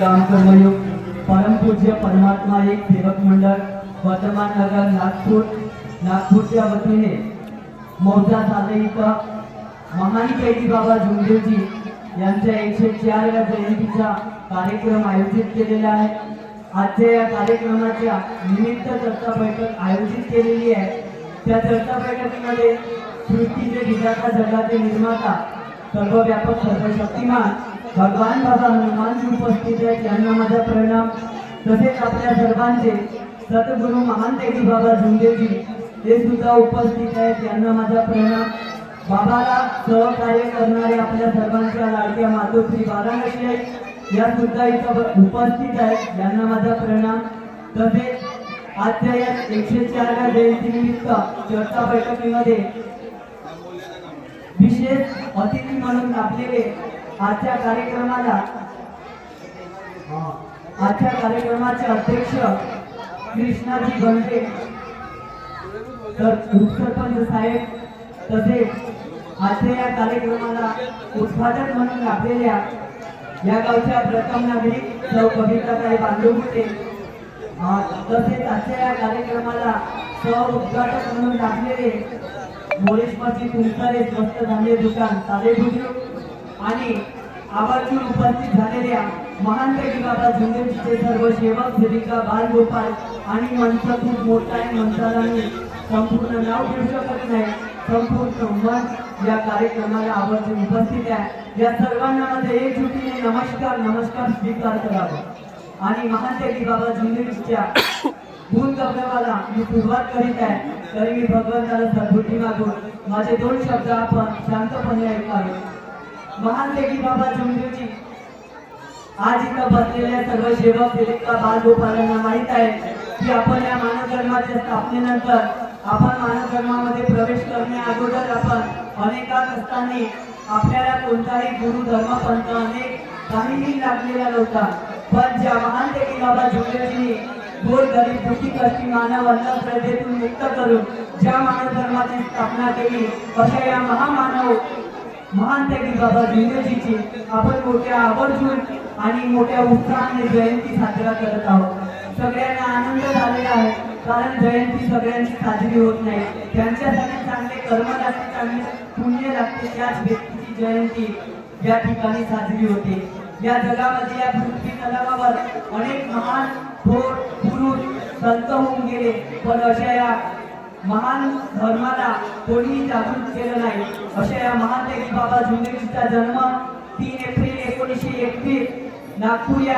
काम कर्मयोग परमपूज्य परमात्मा एक सेवक मंडळ वर्तमान नगर नागपूर नागपूरच्या वतीने मौजा साधे महान कैदी बाबा झुंदेवजी यांच्या एकशे चारव्या जयंतीचा कार्यक्रम आयोजित केलेला आहे. आजच्या या कार्यक्रमाच्या निमित्त चर्चा बैठक आयोजित केलेली आहे. त्या चर्चा बैठकीमध्ये सृष्टीचे विधाता जगाचे निर्माता सर्वव्यापक सर्वशक्तिमान भगवान बाबा हनुमानजी उपस्थित आहेत. यांना माझा प्रणाम. तसेच आपल्या सर्वांचे सतगुरु महान देवी बाबा झुंदेवजी हे सुद्धा उपस्थित आहेत. यांना माझा प्रणाम. बाबाला सहकार्य करणारे आपल्या सर्वांच्या लाडक्या मातोश्री बाराणसी आहेत. या सुद्धा इथं उपस्थित आहेत. यांना माझा प्रणाम. तसेच आजच्या या एकशे चारव्या जयंतीनिमित्त चर्चा बैठकीमध्ये विशेष अतिथी म्हणून लाभलेले आजच्या कार्यक्रमाला आजच्या कार्यक्रमाचे अध्यक्ष कृष्णाजी गंडे तर उपसरपंच साहेब तसेच आजच्या या कार्यक्रमाला उद्घाटक म्हणून लाभलेल्या या गावच्या प्रथम नागरिक सौ कविताताई बांधवकुटे तसेच आजच्या या कार्यक्रमाला सह उद्घाटक म्हणून लाभलेले मोरेश्वरची तुमचारे स्वस्त धान्य दुकान साधे बुजुर्ग आणि आवर्जून उपस्थित झालेल्या महान पैकी बाबा झुंजेचे सर्व सेवक सेविका बालगोपाल आणि मंच खूप मोठा आहे. मंचाला मी संपूर्ण नाव घेऊ शकत नाही. संपूर्ण मन या कार्यक्रमाला आवर्जून उपस्थित आहे. या सर्वांना मध्ये एकजुटीने नमस्कार नमस्कार स्वीकार करावा. आणि महान पैकी बाबा झुंजेच्या गुण गौरवाला मी सुरुवात करीत आहे. तरी मी भगवंताला सद्बुद्धी मागून माझे दोन शब्द आपण शांतपणे ऐकावे. महान देवी बाबा झुंजूजी आज इथं बसलेल्या सर्व सेवक सेविका बालगोपालांना माहीत आहे की आपण या मानव धर्माच्या स्थापनेनंतर आपण मानव धर्मामध्ये प्रवेश करण्या अगोदर आपण अनेका असताना आपल्याला कोणताही गुरु धर्मपंथ अनेक काहीही लागलेला नव्हता. पण ज्या महान देवी बाबा झुंजूजींनी गोर गरीब दुखी कष्टी मानव अंधश्रद्धेतून मुक्त करून ज्या मानव धर्माची स्थापना केली अशा या महामानव महान त्यागी बाबा जिंदजीची आपण मोठ्या आवर्जून आणि मोठ्या उत्साहाने जयंती साजरा करत आहोत. सगळ्यांना आनंद झालेला आहे कारण जयंती सगळ्यांची साजरी होत नाही. त्यांच्यासाठी चांगले कर्म लागते चांगले पुण्य लागते. त्याच व्यक्तीची जयंती या ठिकाणी साजरी होते. या जगामध्ये या पृथ्वी तलावावर अनेक महान थोर पुरुष संत होऊन गेले. पण अशा या महान धर्माला कोणीही जागृत केलं नाही. अशा या महान देवी बाबा झुंजेजीचा जन्म तीन एप्रिल एकोणीसशे एकवीस नागपूर या